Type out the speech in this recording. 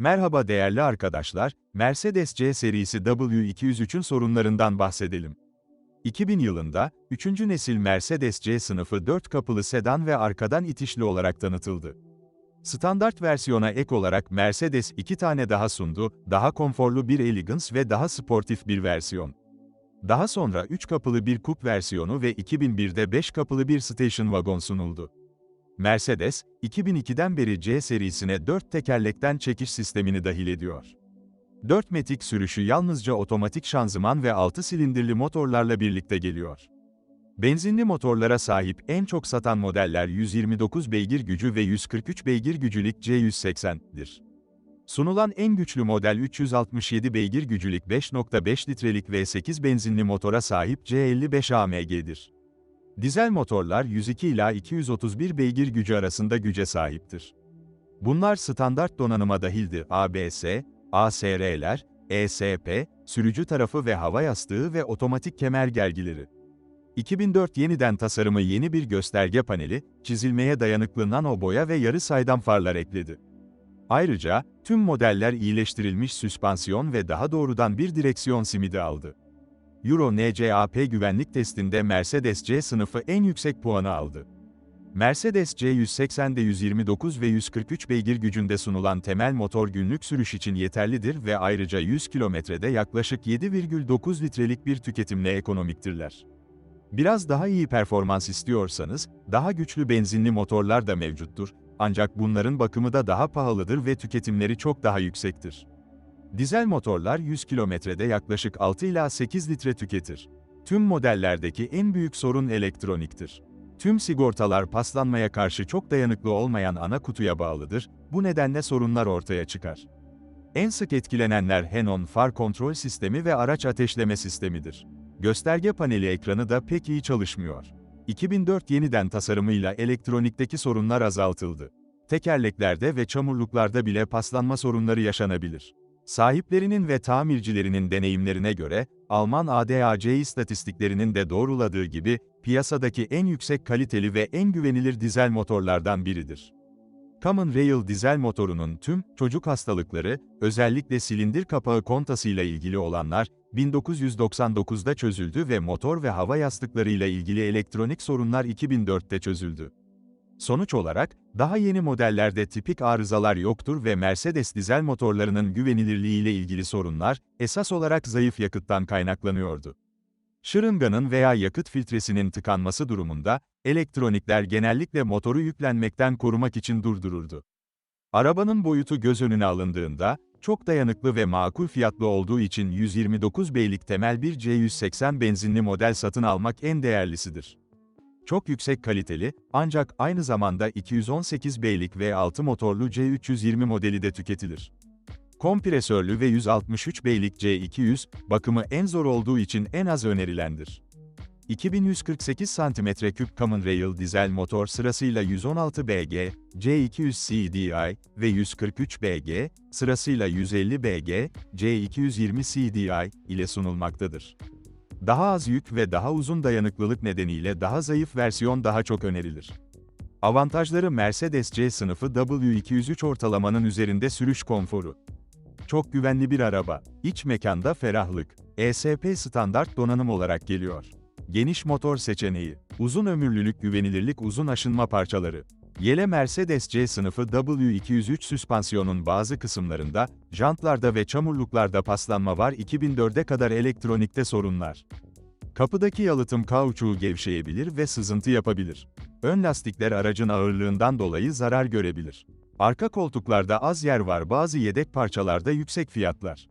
Merhaba değerli arkadaşlar, Mercedes-C serisi W203'ün sorunlarından bahsedelim. 2000 yılında, 3. nesil Mercedes-C sınıfı 4 kapılı sedan ve arkadan itişli olarak tanıtıldı. Standart versiyona ek olarak Mercedes iki tane daha sundu, daha konforlu bir Elegance ve daha sportif bir versiyon. Daha sonra 3 kapılı bir coupe versiyonu ve 2001'de 5 kapılı bir station wagon sunuldu. Mercedes, 2002'den beri C serisine 4 tekerlekten çekiş sistemini dahil ediyor. 4 metik sürüşü yalnızca otomatik şanzıman ve 6 silindirli motorlarla birlikte geliyor. Benzinli motorlara sahip en çok satan modeller 129 beygir gücü ve 143 beygir gücülük C180'dir. Sunulan en güçlü model 367 beygir gücülük 5.5 litrelik V8 benzinli motora sahip C55 AMG'dir. Dizel motorlar 102 ila 231 beygir gücü arasında güce sahiptir. Bunlar standart donanıma dahildir. ABS, ASR'ler, ESP, sürücü tarafı ve hava yastığı ve otomatik kemer gergileri. 2004 yeniden tasarımı yeni bir gösterge paneli, çizilmeye dayanıklı nano boya ve yarı saydam farlar ekledi. Ayrıca, tüm modeller iyileştirilmiş süspansiyon ve daha doğrudan bir direksiyon simidi aldı. Euro NCAP güvenlik testinde Mercedes-C sınıfı en yüksek puanı aldı. Mercedes C180'de 129 ve 143 beygir gücünde sunulan temel motor günlük sürüş için yeterlidir ve ayrıca 100 kilometrede yaklaşık 7,9 litrelik bir tüketimle ekonomiktirler. Biraz daha iyi performans istiyorsanız, daha güçlü benzinli motorlar da mevcuttur, ancak bunların bakımı da daha pahalıdır ve tüketimleri çok daha yüksektir. Dizel motorlar 100 kilometrede yaklaşık 6 ila 8 litre tüketir. Tüm modellerdeki en büyük sorun elektroniktir. Tüm sigortalar paslanmaya karşı çok dayanıklı olmayan ana kutuya bağlıdır, bu nedenle sorunlar ortaya çıkar. En sık etkilenenler Henon far kontrol sistemi ve araç ateşleme sistemidir. Gösterge paneli ekranı da pek iyi çalışmıyor. 2004 yeniden tasarımıyla elektronikteki sorunlar azaltıldı. Tekerleklerde ve çamurluklarda bile paslanma sorunları yaşanabilir. Sahiplerinin ve tamircilerinin deneyimlerine göre, Alman ADAC istatistiklerinin de doğruladığı gibi, piyasadaki en yüksek kaliteli ve en güvenilir dizel motorlardan biridir. Common Rail dizel motorunun tüm çocuk hastalıkları, özellikle silindir kapağı kontasıyla ilgili olanlar, 1999'da çözüldü ve motor ve hava yastıklarıyla ilgili elektronik sorunlar 2004'te çözüldü. Sonuç olarak, daha yeni modellerde tipik arızalar yoktur ve Mercedes dizel motorlarının güvenilirliği ile ilgili sorunlar, esas olarak zayıf yakıttan kaynaklanıyordu. Şırınganın veya yakıt filtresinin tıkanması durumunda, elektronikler genellikle motoru yüklenmekten korumak için durdururdu. Arabanın boyutu göz önüne alındığında, çok dayanıklı ve makul fiyatlı olduğu için 129 beylik temel bir C180 benzinli model satın almak en değerlisidir. Çok yüksek kaliteli, ancak aynı zamanda 218 beylik V6 motorlu C320 modeli de tüketilir. Kompresörlü ve 163 beylik C200, bakımı en zor olduğu için en az önerilendir. 2148 cm3 Common Rail dizel motor sırasıyla 116 BG, C200 CDI ve 143 BG, sırasıyla 150 BG, C220 CDI ile sunulmaktadır. Daha az yük ve daha uzun dayanıklılık nedeniyle daha zayıf versiyon daha çok önerilir. Avantajları Mercedes-C sınıfı W203 ortalamanın üzerinde sürüş konforu. Çok güvenli bir araba, iç mekanda ferahlık, ESP standart donanım olarak geliyor. Geniş motor seçeneği, uzun ömürlülük güvenilirlik uzun aşınma parçaları. Yele Mercedes-C sınıfı W203 süspansiyonun bazı kısımlarında, jantlarda ve çamurluklarda paslanma var 2004'e kadar elektronikte sorunlar. Kapıdaki yalıtım kauçuğu gevşeyebilir ve sızıntı yapabilir. Ön lastikler aracın ağırlığından dolayı zarar görebilir. Arka koltuklarda az yer var bazı yedek parçalarda yüksek fiyatlar.